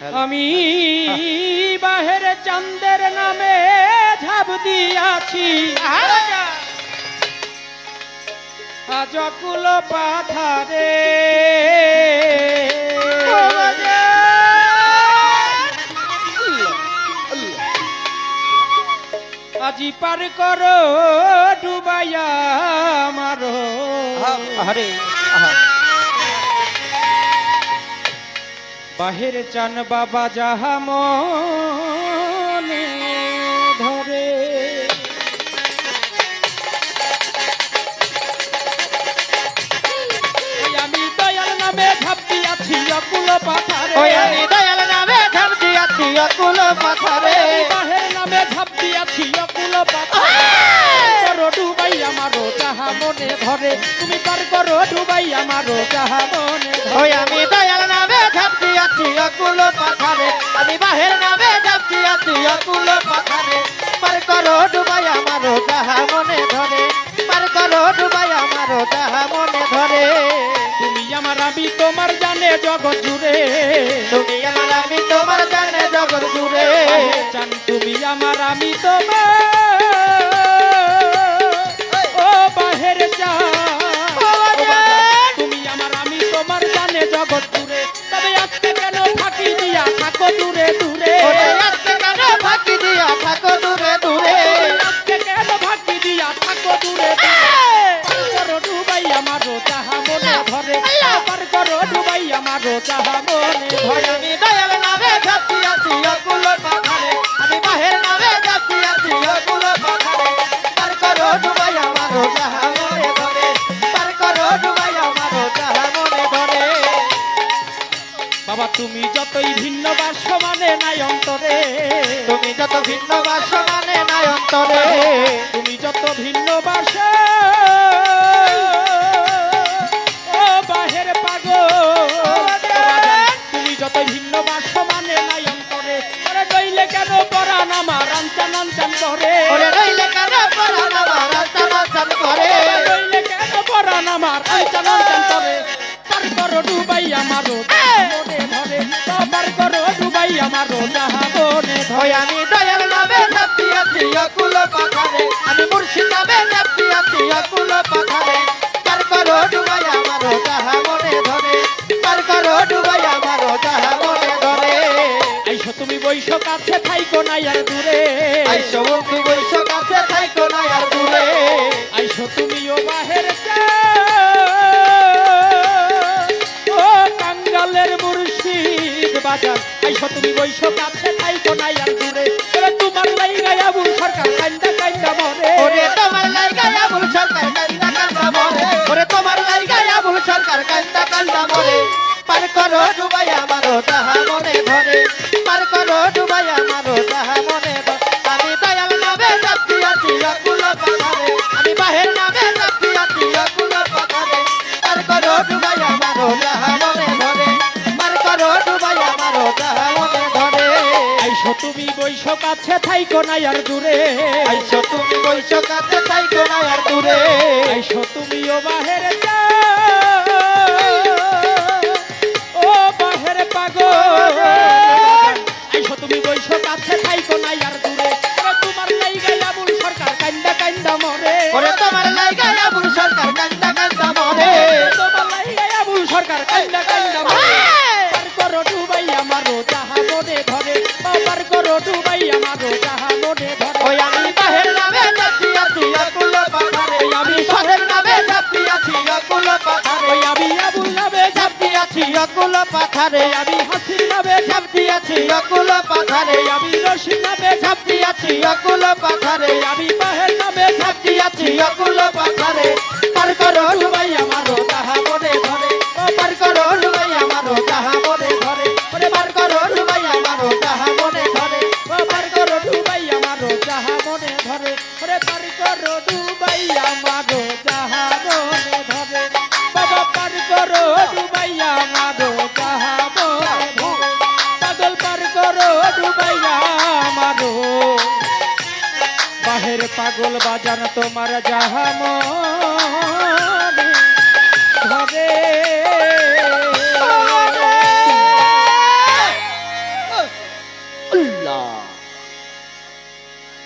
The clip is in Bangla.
আমি বাহের চান্দের নামে ঝাঁপ দিয়াছি। আজ কুল পাথারে। আজি পার কর ডুবাইয়া মারো। আরে বাহির চান বাবা যাহা মনে ধরে। আমি দয়াল নামে ঝাঁপ দিয়াছি অকুল পাথারে। আমি দয়াল নামে ঝাঁপ দিয়াছি অকুল পাথরে। বাহের নামে ঝাঁপ দিয়াছি অকুল পাথারে। ডুবাই আমারও যাহা মনে ধরে। তুমি পার করো ডুবাই আমারও যাহা মনে আমার আমি তোমার। ও বাহের ও তুমি আমার আমি তোমার জানে জগৎ জুড়ে তবে আজকে কেন ফাঁকি দিয়া থাকো দূরে দূরে? আজকে কেন ফাঁকি দিয়া থাকো দূরে দূরে? আজকে কেন ফাঁকি দিয়া থাকো দূরে দূরে? করো ডুবাই আমারও যাহা মনে পার করো ডুবাই আমারও যাহা মনে ওই আমি দয়াল নামে ঝাঁপ দিয়াছি অকুল তুমি যতই ভিন্ন বাস মানে নাই অন্তরে। তুমি যত ভিন্ন বাস মানে নাই অন্তরে। তুমি যত ভিন্ন বাস ও বাহের পাগ তুমি যত ভিন্ন বাস মানে নাই অন্তরে। আরে ডইলে কেন পরান আমার আনচান আনচান করে? ওরে রইলে কেন পরাণ আমার করে? ডইলে কেন পরান আমার আনচান আনচান করে? পার করো ডুবাই আমারও ধরে পার করো ডুবাই রোজা হাবনে ধয় আমি দয়াল নামে ঝাঁপ দিয়াছি অকুল পাখারে আমি মুর্শিদ নামে ঝাঁপ দিয়াছি অকুল পাখারে পার করো ডুবাই আমার রোজা হাবনে ধরে? পার করো ডুবাই আমার রোজা হাবনে ধরে? আইসো তুমি বৈশ কাছে থাইকো নাই আর দূরে। আইসো তুমি বৈশ বাজার আইসো তুমি বৈশো কাছে থাইকো নাই আর দূরে। ওরে তোমার লাই গায়া বুল সরকার কান্দা কান্দা মরে ওরে তোমার লাইগা আবুল সরকার কান্দা কান্দা মরে ওরে তোমার লাইগা আবুল সরকার কান্দা কান্দা মরে পার করো ডুবাই আমারও তাহা মনে ধরে। তুমি বৈশ কাছে থাইকো নাই আর দূরে। আইসো তুমি বৈশ কাছে থাইকো না আর দূরে। আইসো তুমি ও বাহের ও বাহের পাগল। আইসো তুমি বৈশ কাছে থাইকো নাই আর দূরে। তোমার লাইগাই আবুল সরকার কান্দা কান্দা মরে। ওরে তোমার লাইগা আবুল সরকার কান্দা কান্দা মরে। তোমার লাইগাই আবুল সরকার কান্দা কান্দা মরে। আছি অকুল পাথারে আমি হাসির নামে যাচ্ছি আছি অকুল পাথারে আমি রশিদ নামে যাচ্ছি আছি অকুল পাথারে আমি বাহের নামে যাচ্ছি আছি অকুল পাথারে। পার করো ডুবাই আমারও তাহা মনে ধরে। ও পার করো ডুবাই আমারও তাহা মনে ধরে। মনে ধরে। ও পার করো ডুবাই আমারও যাহা মনে ধরে। ওরে পার করো ডুবাই আমারও বাহের পাগল বাজান তোমার যাহা মনে